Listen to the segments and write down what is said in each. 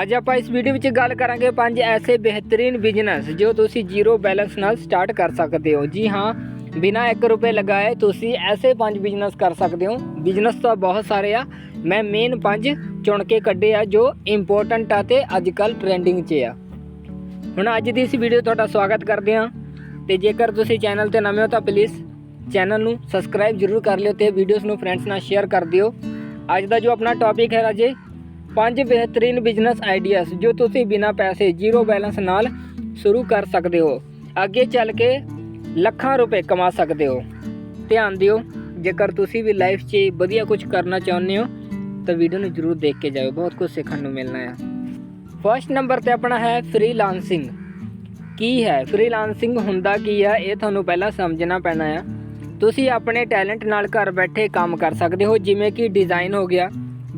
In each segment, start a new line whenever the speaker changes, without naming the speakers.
ਅੱਜ ਆਪਾਂ ਇਸ ਵੀਡੀਓ ਵਿੱਚ ਗੱਲ ਕਰਾਂਗੇ ਪੰਜ ਐਸੇ ਬਿਹਤਰੀਨ ਬਿਜ਼ਨਸ ਜੋ ਤੁਸੀਂ ਜ਼ੀਰੋ ਬੈਲੈਂਸ ਨਾਲ ਸਟਾਰਟ ਕਰ ਸਕਦੇ ਹੋ। ਜੀ ਹਾਂ, ਬਿਨਾਂ 1 ਰੁਪਏ ਲਗਾਏ ਤੁਸੀਂ ਐਸੇ ਪੰਜ ਬਿਜ਼ਨਸ ਕਰ ਸਕਦੇ ਹੋ। ਬਿਜ਼ਨਸ ਤਾਂ ਬਹੁਤ ਸਾਰੇ ਆ, ਮੈਂ ਮੇਨ ਪੰਜ ਚੁਣ ਕੇ ਕੱਢੇ ਆ ਜੋ ਇੰਪੋਰਟੈਂਟ ਆ ਤੇ ਅੱਜ ਕੱਲ ਟ੍ਰੈਂਡਿੰਗ 'ਚ ਆ। ਹੁਣ ਅੱਜ ਦੀ ਇਸ ਵੀਡੀਓ ਤੁਹਾਡਾ ਸਵਾਗਤ ਕਰਦੇ ਹਾਂ ਤੇ ਜੇਕਰ ਤੁਸੀਂ ਚੈਨਲ ਤੇ ਨਵੇਂ ਹੋ ਤਾਂ ਪਲੀਜ਼ ਚੈਨਲ ਨੂੰ ਸਬਸਕ੍ਰਾਈਬ ਜ਼ਰੂਰ ਕਰ ਲਿਓ ਤੇ ਵੀਡੀਓਜ਼ ਨੂੰ ਫਰੈਂਡਸ ਨਾਲ ਸ਼ੇਅਰ ਕਰ ਦਿਓ। ਅੱਜ ਦਾ ਜੋ ਆਪਣਾ ਟੌਪਿਕ ਹੈ ਰਾਜੇ ਪੰਜ ਬਿਹਤਰੀਨ ਬਿਜ਼ਨਸ ਆਈਡੀਆਜ਼ ਜੋ ਤੁਸੀਂ ਬਿਨਾਂ ਪੈਸੇ ਜ਼ੀਰੋ ਬੈਲੈਂਸ ਨਾਲ ਸ਼ੁਰੂ ਕਰ ਸਕਦੇ ਹੋ। ਅੱਗੇ ਚੱਲ ਕੇ ਲੱਖਾਂ ਰੁਪਏ ਕਮਾ ਸਕਦੇ ਹੋ। ਧਿਆਨ ਦਿਓ, ਜੇਕਰ ਤੁਸੀਂ ਵੀ ਲਾਈਫ 'ਚ ਵਧੀਆ ਕੁਝ ਕਰਨਾ ਚਾਹੁੰਦੇ ਹੋ, ਤਾਂ ਵੀਡੀਓ ਨੂੰ ਜ਼ਰੂਰ ਦੇਖ ਕੇ ਜਾਓ ਬਹੁਤ ਕੁਝ ਸਿੱਖਣ ਨੂੰ ਮਿਲਣਾ ਹੈ ਫਰਸਟ ਨੰਬਰ ਤੇ ਆਪਣਾ ਹੈ ਫ੍ਰੀਲਾਂਸਿੰਗ ਕੀ ਹੈ? ਫ੍ਰੀਲਾਂਸਿੰਗ ਹੁੰਦਾ ਕੀ ਆ? ਇਹ ਤੁਹਾਨੂੰ ਪਹਿਲਾਂ ਸਮਝਣਾ ਪੈਣਾ ਆ। ਤੁਸੀਂ ਆਪਣੇ ਟੈਲੈਂਟ ਨਾਲ ਘਰ ਬੈਠੇ ਕੰਮ ਕਰ ਸਕਦੇ ਹੋ, ਜਿਵੇਂ ਕਿ ਡਿਜ਼ਾਈਨ ਹੋ ਗਿਆ।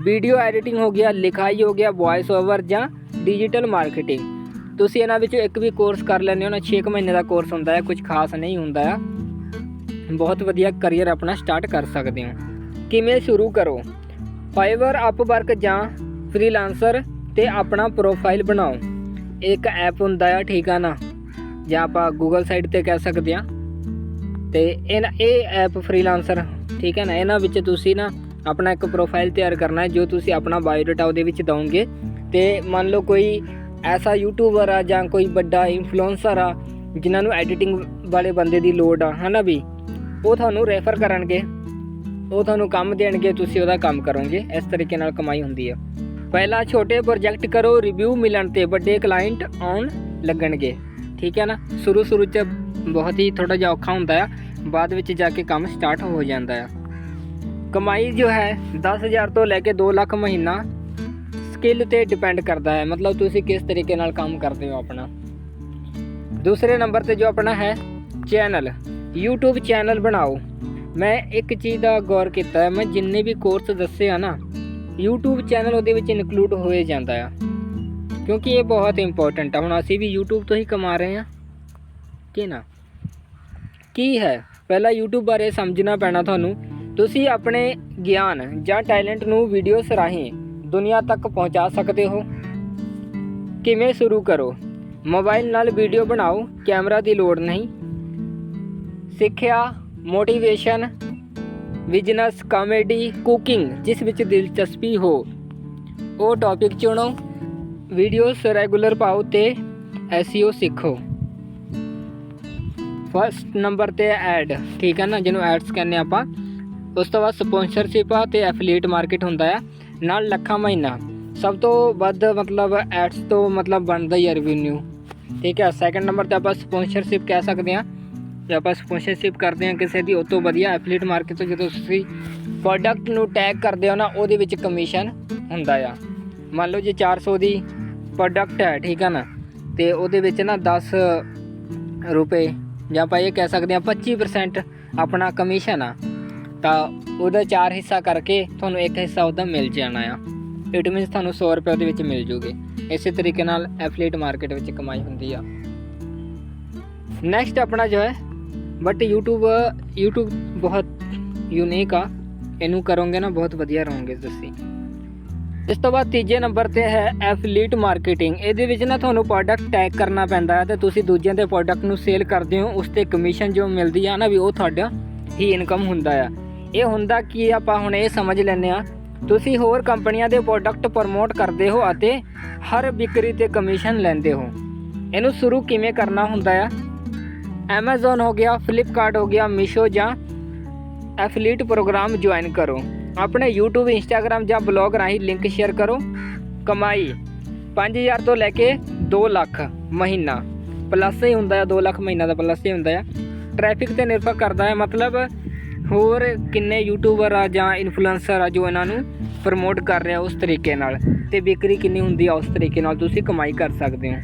ਵੀਡੀਓ ਐਡੀਟਿੰਗ ਹੋ ਗਿਆ, ਲਿਖਾਈ ਹੋ ਗਿਆ ਵੌਇਸ ਓਵਰ ਜਾਂ ਡਿਜੀਟਲ ਮਾਰਕੀਟਿੰਗ ਤੁਸੀਂ ਇਹਨਾਂ ਵਿੱਚੋਂ ਇੱਕ ਵੀ ਕੋਰਸ ਕਰ ਲੈਂਦੇ ਹੋ ਨਾ 6 ਮਹੀਨੇ ਦਾ ਕੋਰਸ ਹੁੰਦਾ ਹੈ ਕੁਝ ਖਾਸ ਨਹੀਂ ਹੁੰਦਾ। ਆ ਬਹੁਤ ਵਧੀਆ ਕਰੀਅਰ ਆਪਣਾ ਸਟਾਰਟ ਕਰ ਸਕਦੇ ਹੋ। ਕਿਵੇਂ ਸ਼ੁਰੂ ਕਰੋ? ਫਾਈਵਰ ਅਪਵਰਕ ਜਾਂ ਫ੍ਰੀਲਾਂਸਰ ਤੇ ਆਪਣਾ ਪ੍ਰੋਫਾਈਲ ਬਣਾਓ। ਇੱਕ ਐਪ ਹੁੰਦਾ ਆ ਠੀਕ ਆ ਨਾ ਜਾਂ ਆਪਾਂ ਗੂਗਲ ਸਾਈਟ ਤੇ ਕਹਿ ਸਕਦੇ ਆ ਤੇ ਇਹ ਇਹ ਐਪ ਫ੍ਰੀਲਾਂਸਰ ਠੀਕ ਹੈ ਨਾ? ਇਹਨਾਂ ਵਿੱਚ ਤੁਸੀਂ ਨਾ ਆਪਣਾ ਇੱਕ ਪ੍ਰੋਫਾਈਲ ਤਿਆਰ ਕਰਨਾ ਹੈ, ਜੋ ਤੁਸੀਂ ਆਪਣਾ ਬਾਇਓਡਾਟਾ ਉਹਦੇ ਵਿੱਚ ਦਵੋਗੇ ਤੇ ਮੰਨ ਲਓ ਕੋਈ ਐਸਾ ਯੂਟਿਊਬਰ ਆ ਜਾਂ ਕੋਈ ਵੱਡਾ ਇਨਫਲੂਐਂਸਰ ਆ, ਜਿਨ੍ਹਾਂ ਨੂੰ ਐਡੀਟਿੰਗ ਵਾਲੇ ਬੰਦੇ ਦੀ ਲੋੜ ਆ, ਹਨਾ ਵੀ? ਉਹ ਤੁਹਾਨੂੰ ਰੈਫਰ ਕਰਨਗੇ। ਉਹ ਤੁਹਾਨੂੰ ਕੰਮ ਦੇਣਗੇ, ਤੁਸੀਂ ਉਹਦਾ ਕੰਮ ਕਰੋਗੇ। ਇਸ ਤਰੀਕੇ ਨਾਲ ਕਮਾਈ ਹੁੰਦੀ ਆ। ਪਹਿਲਾਂ ਛੋਟੇ ਪ੍ਰੋਜੈਕਟ ਕਰੋ ਰਿਵਿਊ ਮਿਲਣ ਤੇ ਵੱਡੇ ਕਲਾਇੰਟ ਆਉਣ ਲੱਗਣਗੇ। ਠੀਕ ਹੈ ਨਾ? ਸ਼ੁਰੂ ਸ਼ੁਰੂ ਚ ਬਹੁਤ ਹੀ ਥੋੜਾ ਜਿਹਾ ਔਖਾ ਹੁੰਦਾ ਆ। ਬਾਅਦ ਵਿੱਚ ਜਾ ਕੇ ਕੰਮ ਸਟਾਰਟ ਹੋ ਜਾਂਦਾ ਆ। ਕਮਾਈ ਜੋ ਹੈ 10000 ਤੋਂ ਲੈ ਕੇ 2 ਲੱਖ ਮਹੀਨਾ ਸਕਿੱਲ ਤੇ ਡਿਪੈਂਡ ਕਰਦਾ ਹੈ। ਮਤਲਬ ਤੁਸੀਂ ਕਿਸ ਤਰੀਕੇ ਨਾਲ ਕੰਮ ਕਰਦੇ ਹੋ ਆਪਣਾ। ਦੂਸਰੇ ਨੰਬਰ ਤੇ ਜੋ ਆਪਣਾ ਹੈ, ਚੈਨਲ। YouTube ਚੈਨਲ ਬਣਾਓ। ਮੈਂ ਇੱਕ ਚੀਜ਼ ਦਾ ਗੌਰ ਕੀਤਾ ਹੈ, ਮੈਂ ਜਿੰਨੇ ਵੀ ਕੋਰਸ ਦੱਸੇ ਆ ਨਾ, YouTube ਚੈਨਲ ਉਹਦੇ ਵਿੱਚ ਇਨਕਲੂਡ ਹੋਏ ਜਾਂਦਾ ਆ। ਕਿਉਂਕਿ ਇਹ ਬਹੁਤ ਇੰਪੋਰਟੈਂਟ ਆ। ਹੁਣ ਅਸੀਂ ਵੀ YouTube ਤੋਂ ਹੀ ਕਮਾ ਰਹੇ ਹਾਂ, ਕਿ ਨਾ? ਕੀ ਹੈ? ਪਹਿਲਾਂ YouTube ਬਾਰੇ ਸਮਝਣਾ ਪੈਣਾ ਤੁਹਾਨੂੰ। ਤੁਸੀਂ ਆਪਣੇ ਗਿਆਨ ਜਾਂ ਟੈਲੈਂਟ ਨੂੰ ਵੀਡੀਓਸ ਰਾਹੀਂ ਦੁਨੀਆ ਤੱਕ ਪਹੁੰਚਾ ਸਕਦੇ ਹੋ। ਕਿਵੇਂ ਸ਼ੁਰੂ ਕਰੋ? ਮੋਬਾਈਲ ਨਾਲ ਵੀਡੀਓ ਬਣਾਓ, ਕੈਮਰਾ ਦੀ ਲੋੜ ਨਹੀਂ। ਸਿੱਖਿਆ ਮੋਟੀਵੇਸ਼ਨ ਬਿਜ਼ਨਸ ਕਾਮੇਡੀ ਕੁਕਿੰਗ ਜਿਸ ਵਿੱਚ ਦਿਲਚਸਪੀ ਹੋ, ਉਹ ਟੌਪਿਕ ਚੁਣੋ। ਵੀਡੀਓਸ ਰੈਗੂਲਰ ਪਾਓ ਤੇ ਐਸਈਓ ਸਿੱਖੋ। ਫਸਟ ਨੰਬਰ ਤੇ ਐਡ ਠੀਕ ਹੈ ਨਾ? ਜਿਹਨੂੰ ਐਡਸ ਕਹਿੰਦੇ ਆਪਾਂ। ਉਸ ਤੋਂ ਬਾਅਦ ਸਪਾਂਸਰਸ਼ਿਪ ਆ ਤੇ ਐਫੀਲੀਏਟ ਮਾਰਕੀਟ ਹੁੰਦਾ ਆ, ਨਾਲ ਲੱਖਾਂ ਮਹੀਨਾ। ਸਭ ਤੋਂ ਵੱਧ ਮਤਲਬ ਐਡਸ ਤੋਂ ਮਤਲਬ ਬਣਦਾ ਹੀ ਰੈਵਨਿਊ ਠੀਕ ਹੈ ਸੈਕੰਡ ਨੰਬਰ ਤੇ ਆਪਾਂ ਸਪਾਂਸਰਸ਼ਿਪ ਕਹਿ ਸਕਦੇ ਹਾਂ। ਜੇ ਆਪਾਂ ਸਪਾਂਸਰਸ਼ਿਪ ਕਰਦੇ ਹਾਂ ਕਿਸੇ ਦੀ, ਉਹ ਤੋਂ ਵਧੀਆ ਐਫੀਲੀਏਟ ਮਾਰਕੀਟ ਤੋਂ ਜਦੋਂ ਤੁਸੀਂ ਪ੍ਰੋਡਕਟ ਨੂੰ ਟੈਗ ਕਰਦੇ ਹੋ ਨਾ, ਉਹਦੇ ਵਿੱਚ ਕਮਿਸ਼ਨ ਹੁੰਦਾ ਆ। ਮੰਨ ਲਓ ਜੇ 400 ਦੀ ਪ੍ਰੋਡਕਟ ਹੈ, ਠੀਕ ਹੈ ਨਾ, ਤੇ ਉਹਦੇ ਵਿੱਚ ਨਾ 10 ਰੁਪਏ ਜਾਂ ਆਪਾਂ ਇਹ ਕਹਿ ਸਕਦੇ ਹਾਂ 25% ਆਪਣਾ ਕਮਿਸ਼ਨ ਆ। ਤਾਂ ਉਹਦਾ ਚਾਰ ਹਿੱਸਾ ਕਰਕੇ ਤੁਹਾਨੂੰ ਇੱਕ ਹਿੱਸਾ ਉਹਦਾ ਮਿਲ ਜਾਣਾ ਆ। ਇਟ ਮੀਨਸ ਤੁਹਾਨੂੰ 100 ਰੁਪਏ ਉਹਦੇ ਵਿੱਚ ਮਿਲ ਜੂਗੇ। ਇਸੇ ਤਰੀਕੇ ਨਾਲ ਐਫਲੀਏਟ ਮਾਰਕੀਟ ਵਿੱਚ ਕਮਾਈ ਹੁੰਦੀ ਆ। ਨੈਕਸਟ ਆਪਣਾ ਜੋ ਹੈ ਬਟ YouTube YouTube ਬਹੁਤ ਯੂਨੀਕ ਆ। ਇਹਨੂੰ ਕਰੋਗੇ ਨਾ ਬਹੁਤ ਵਧੀਆ ਰਹੋਗੇ ਤੁਸੀਂ। ਇਸ ਤੋਂ ਬਾਅਦ ਤੀਜੇ ਨੰਬਰ ਤੇ ਹੈ ਐਫਲੀਟ ਮਾਰਕੀਟਿੰਗ ਇਹਦੇ ਵਿੱਚ ਨਾ ਤੁਹਾਨੂੰ ਪ੍ਰੋਡਕਟ ਟੈਗ ਕਰਨਾ ਪੈਂਦਾ ਹੈ ਤੇ ਤੁਸੀਂ ਦੂਜਿਆਂ ਦੇ ਪ੍ਰੋਡਕਟ ਨੂੰ ਸੇਲ ਕਰਦੇ ਹੋ, ਉਸ ਤੇ ਕਮਿਸ਼ਨ ਜੋ ਮਿਲਦੀ ਆ ਨਾ ਵੀ ਉਹ ਤੁਹਾਡਾ ਹੀ ਇਨਕਮ ਹੁੰਦਾ ਆ। ਇਹ ਹੁੰਦਾ ਕੀ ਆਪਾਂ ਹੁਣ ਇਹ ਸਮਝ ਲੈਂਦੇ ਆ ਤੁਸੀਂ ਹੋਰ ਕੰਪਨੀਆਂ ਦੇ ਪ੍ਰੋਡਕਟ ਪ੍ਰਮੋਟ ਕਰਦੇ ਹੋ ਅਤੇ ਹਰ ਵਿਕਰੀ ਤੇ ਕਮਿਸ਼ਨ ਲੈਂਦੇ ਹੋ। ਇਹਨੂੰ ਸ਼ੁਰੂ ਕਿਵੇਂ ਕਰਨਾ ਹੁੰਦਾ ਆ? Amazon ਹੋ ਗਿਆ, Flipkart ਹੋ ਗਿਆ, Meesho ਜਾਂ ਐਫਲੀਟ ਪ੍ਰੋਗਰਾਮ ਜੁਆਇਨ ਕਰੋ। ਆਪਣੇ YouTube, Instagram ਜਾਂ ਬਲੌਗ ਰਾਹੀਂ ਲਿੰਕ ਸ਼ੇਅਰ ਕਰੋ। ਕਮਾਈ 5000 ਤੋਂ ਲੈ ਕੇ 2 ਲੱਖ ਮਹੀਨਾ। ਪਲੱਸ ਹੀ ਹੁੰਦਾ ਹੈ 2 ਲੱਖ ਮਹੀਨਾ ਦਾ ਪਲੱਸ ਹੀ ਹੁੰਦਾ ਹੈ ਟ੍ਰੈਫਿਕ ਤੇ ਨਿਰਭਰ ਕਰਦਾ ਹੈ ਮਤਲਬ ਹੋਰ ਕਿੰਨੇ ਯੂਟਿਊਬਰ ਆ ਜਾਂ ਇਨਫਲੂਐਂਸਰ ਆ ਜੋ ਇਹਨਾਂ ਨੂੰ ਪ੍ਰਮੋਟ ਕਰ ਰਿਹਾ ਉਸ ਤਰੀਕੇ ਨਾਲ? ਤੇ ਵਿਕਰੀ ਕਿੰਨੀ ਹੁੰਦੀ ਆ ਉਸ ਤਰੀਕੇ ਨਾਲ ਤੁਸੀਂ ਕਮਾਈ ਕਰ ਸਕਦੇ ਹੋ।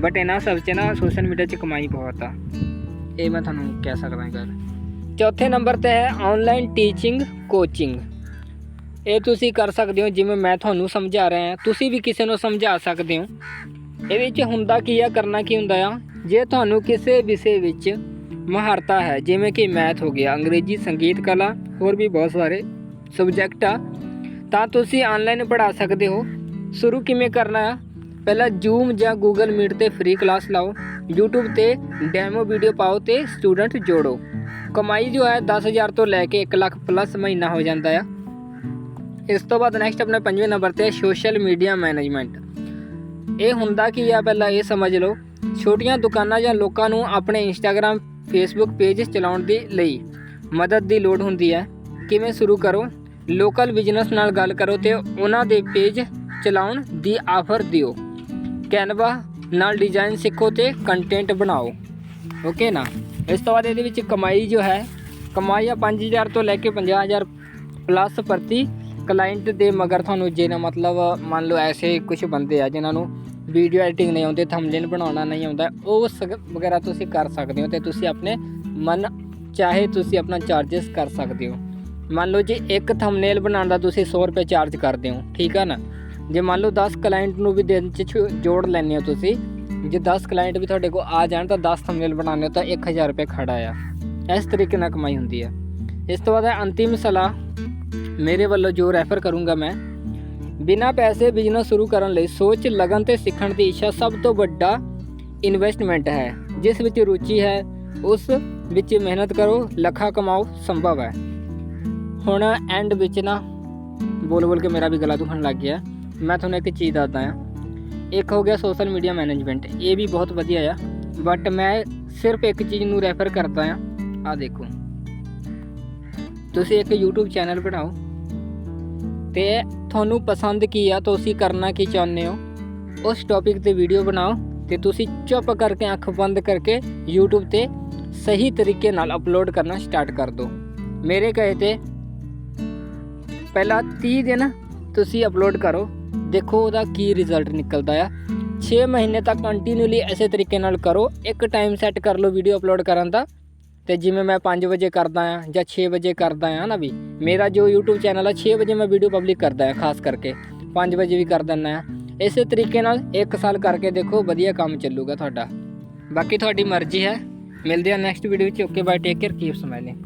ਬਟ ਇਹਨਾਂ ਸਭ 'ਚ ਨਾ ਸੋਸ਼ਲ ਮੀਡੀਆ 'ਚ ਕਮਾਈ ਬਹੁਤ ਆ। ਇਹ ਮੈਂ ਤੁਹਾਨੂੰ ਕਹਿ ਸਕਦਾ ਗੱਲ। ਚੌਥੇ ਨੰਬਰ ਤੇ ਹੈ ਆਨਲਾਈਨ ਟੀਚਿੰਗ ਕੋਚਿੰਗ ਇਹ ਤੁਸੀਂ ਕਰ ਸਕਦੇ ਹੋ ਜਿਵੇਂ ਮੈਂ ਤੁਹਾਨੂੰ ਸਮਝਾ ਰਿਹਾ ਹਾਂ। ਤੁਸੀਂ ਵੀ ਕਿਸੇ ਨੂੰ ਸਮਝਾ ਸਕਦੇ ਹੋ। ਇਹਦੇ ਵਿੱਚ ਹੁੰਦਾ ਕੀ ਆ, ਕਰਨਾ ਕੀ ਹੁੰਦਾ ਆ? ਜੇ ਤੁਹਾਨੂੰ ਕਿਸੇ ਵਿਸ਼ੇ ਵਿੱਚ ਮਹਾਰਤਾ ਹੈ, ਜਿਵੇਂ ਕਿ ਮੈਥ ਹੋ ਗਿਆ, ਅੰਗਰੇਜ਼ੀ ਸੰਗੀਤ ਕਲਾ, ਹੋਰ ਵੀ ਬਹੁਤ ਸਾਰੇ ਸਬਜੈਕਟ ਆ। ਤਾਂ ਤੁਸੀਂ ਆਨਲਾਈਨ ਪੜ੍ਹਾ ਸਕਦੇ ਹੋ। ਸ਼ੁਰੂ ਕਿਵੇਂ ਕਰਨਾ ਆ? ਪਹਿਲਾਂ ਜ਼ੂਮ ਜਾਂ ਗੂਗਲ ਮੀਟ ਤੇ ਫ੍ਰੀ ਕਲਾਸ ਲਾਓ। YouTube ਤੇ ਡੈਮੋ ਵੀਡੀਓ ਪਾਓ ਤੇ ਸਟੂਡੈਂਟ ਜੋੜੋ। ਕਮਾਈ ਜੋ ਹੈ 10000 ਤੋਂ ਲੈ ਕੇ 1 ਲੱਖ ਪਲੱਸ ਮਹੀਨਾ ਹੋ ਜਾਂਦਾ ਆ। ਇਸ ਤੋਂ ਬਾਅਦ ਨੈਕਸਟ ਆਪਣੇ ਪੰਜਵੇਂ ਨੰਬਰ ਤੇ ਸੋਸ਼ਲ ਮੀਡੀਆ ਮੈਨੇਜਮੈਂਟ ਇਹ ਹੁੰਦਾ ਕੀ ਆ, ਪਹਿਲਾਂ ਇਹ ਸਮਝ ਲਓ। ਛੋਟੀਆਂ ਦੁਕਾਨਾਂ ਜਾਂ ਲੋਕਾਂ ਨੂੰ ਆਪਣੇ ਇੰਸਟਾਗ੍ਰam ਫੇਸਬੁੱਕ ਪੇਜ ਚਲਾਉਣ ਦੇ ਲਈ ਮਦਦ ਦੀ ਲੋੜ ਹੁੰਦੀ ਹੈ। ਕਿਵੇਂ ਸ਼ੁਰੂ ਕਰੋ? ਲੋਕਲ ਬਿਜ਼ਨਸ ਨਾਲ ਗੱਲ ਕਰੋ ਤੇ ਉਹਨਾਂ ਦੇ ਪੇਜ ਚਲਾਉਣ ਦੀ ਆਫਰ ਦਿਓ। ਕੈਨਵਾ ਨਾਲ ਡਿਜ਼ਾਈਨ ਸਿੱਖੋ ਤੇ ਕੰਟੈਂਟ ਬਣਾਓ। ਓਕੇ ਨਾ? ਇਸ ਤੋਂ ਬਾਅਦ ਇਹਦੇ ਵਿੱਚ ਕਮਾਈ ਜੋ ਹੈ, ਕਮਾਈ ਆ 5000 ਤੋਂ ਲੈ ਕੇ 50000 ਪਲੱਸ ਪ੍ਰਤੀ ਕਲਾਇੰਟ ਦੇ ਮਗਰ ਤੁਹਾਨੂੰ ਜੇ ਨਾ ਮਤਲਬ ਮੰਨ ਲਓ ਐਸੇ ਕੁਝ ਬੰਦੇ ਆ ਜਿਨ੍ਹਾਂ ਨੂੰ ਵੀਡੀਓ ਐਡੀਟਿੰਗ ਨਹੀਂ ਆਉਂਦੀ ਥੰਬਨੇਲ ਬਣਾਉਣਾ ਨਹੀਂ ਆਉਂਦਾ, ਉਹ ਸਗ- ਵਗੈਰਾ ਤੁਸੀਂ ਕਰ ਸਕਦੇ ਹੋ ਤੇ ਤੁਸੀਂ ਆਪਣੇ ਮਨ, ਚਾਹੇ ਤੁਸੀਂ ਆਪਣਾ ਚਾਰजेस ਕਰ ਸਕਦੇ ਹੋ। ਮੰਨ ਲਓ ਜੇ ਇੱਕ ਥੰਬਨੇਲ ਬਣਾਉਣ ਦਾ ਤੁਸੀਂ 100 ਰੁਪਏ ਚਾਰਜ ਕਰਦੇ ਹੋ, ਠੀਕ ਆ ਨਾ? ਜੇ ਮੰਨ ਲਓ 10 ਕਲਾਇੰਟ ਨੂੰ ਵੀ ਦਿਨ ਚ ਜੋੜ ਲੈਂਦੇ ਹੋ ਤੁਸੀਂ, ਜੇ 10 ਕਲਾਇੰਟ ਵੀ ਤੁਹਾਡੇ ਕੋਲ ਆ ਜਾਣ ਤਾਂ 10 ਥੰਬਨੇਲ ਬਣਾਉਂਦੇ ਹੋ ਤਾਂ 1000 ਰੁਪਏ ਖੜਾ ਆ। ਇਸ ਤਰੀਕੇ ਨਾਲ ਕਮਾਈ ਹੁੰਦੀ ਹੈ ਇਸ ਤੋਂ ਬਾਅਦ ਹੈ ਅੰਤਿਮ ਸਲਾਹ। ਮੇਰੇ ਵੱਲੋਂ ਜੋ ਰੈਫਰ ਕਰੂੰਗਾ ਮੈਂ ਬਿਨਾਂ ਪੈਸੇ ਬਿਜ਼ਨਸ ਸ਼ੁਰੂ ਕਰਨ ਲਈ ਸੋਚ, ਲਗਨ ਤੇ ਸਿੱਖਣ ਦੀ ਇੱਛਾ ਸਭ ਤੋਂ ਵੱਡਾ ਇਨਵੈਸਟਮੈਂਟ ਹੈ। ਜਿਸ ਵਿੱਚ ਰੁਚੀ ਹੈ, ਉਸ ਵਿੱਚ ਮਿਹਨਤ ਕਰੋ, ਲੱਖਾਂ ਕਮਾਓ, ਸੰਭਵ ਹੈ। ਹੁਣ ਐਂਡ ਵਿੱਚ ਨਾ ਬੋਲ ਬੋਲ ਕੇ ਮੇਰਾ ਵੀ ਗਲਾ ਦੁਖਣ ਲੱਗ ਗਿਆ। ਮੈਂ ਤੁਹਾਨੂੰ ਇੱਕ ਚੀਜ਼ ਦੱਸਦਾ ਆ ਇੱਕ ਹੋ ਗਿਆ ਸੋਸ਼ਲ ਮੀਡੀਆ ਮੈਨੇਜਮੈਂਟ ਇਹ ਵੀ ਬਹੁਤ ਵਧੀਆ ਆ। ਬਟ ਮੈਂ ਸਿਰਫ ਇੱਕ ਚੀਜ਼ ਨੂੰ ਰੈਫਰ ਕਰਦਾ ਆ ਆ ਦੇਖੋ। ਤੁਸੀਂ ਇੱਕ YouTube ਚੈਨਲ ਬਣਾਓ। ਤੇ ਤੁਹਾਨੂੰ ਪਸੰਦ ਕੀ ਆ, ਤੁਸੀਂ ਕਰਨਾ ਕੀ ਚਾਹੁੰਦੇ ਹੋ? ਉਸ ਟੌਪਿਕ ਤੇ ਵੀਡੀਓ ਬਣਾਓ ਤੇ ਤੁਸੀਂ ਚੁੱਪ ਕਰਕੇ ਅੱਖ ਬੰਦ ਕਰਕੇ YouTube ਤੇ ਸਹੀ ਤਰੀਕੇ ਨਾਲ ਅਪਲੋਡ ਕਰਨਾ ਸਟਾਰਟ ਕਰ ਦਿਓ। ਮੇਰੇ ਕਹੇ ਤੇ ਪਹਿਲਾਂ 30 ਦਿਨ ਤੁਸੀਂ ਅਪਲੋਡ ਕਰੋ, ਦੇਖੋ ਉਹਦਾ ਕੀ ਰਿਜ਼ਲਟ ਨਿਕਲਦਾ ਆ। 6 ਮਹੀਨੇ ਤੱਕ ਕੰਟੀਨਿਊਲੀ ਐਸੇ ਤਰੀਕੇ ਨਾਲ ਕਰੋ, ਇੱਕ ਟਾਈਮ ਸੈੱਟ ਕਰ ਲਓ ਵੀਡੀਓ ਅਪਲੋਡ ਕਰਨ ਦਾ। ਤੇ ਜਿਵੇਂ ਮੈਂ 5 ਵਜੇ ਕਰਦਾ ਆ ਜਾਂ 6 ਵਜੇ ਕਰਦਾ ਆ ਨਾ ਵੀ, ਮੇਰਾ ਜੋ YouTube ਚੈਨਲ ਆ 6 ਵਜੇ ਮੈਂ ਵੀਡੀਓ ਪਬਲਿਕ ਕਰਦਾ ਆ ਖਾਸ ਕਰਕੇ। 5 ਵਜੇ ਵੀ ਕਰ ਦਿੰਦਾ ਆ ਇਸੇ ਤਰੀਕੇ ਨਾਲ 1 ਸਾਲ ਕਰਕੇ ਦੇਖੋ ਵਧੀਆ ਕੰਮ ਚੱਲੂਗਾ ਤੁਹਾਡਾ। ਬਾਕੀ ਤੁਹਾਡੀ ਮਰਜ਼ੀ ਹੈ। ਮਿਲਦੇ ਆ ਨੈਕਸਟ ਵੀਡੀਓ ਵਿੱਚ। Okay bye take care keep smiling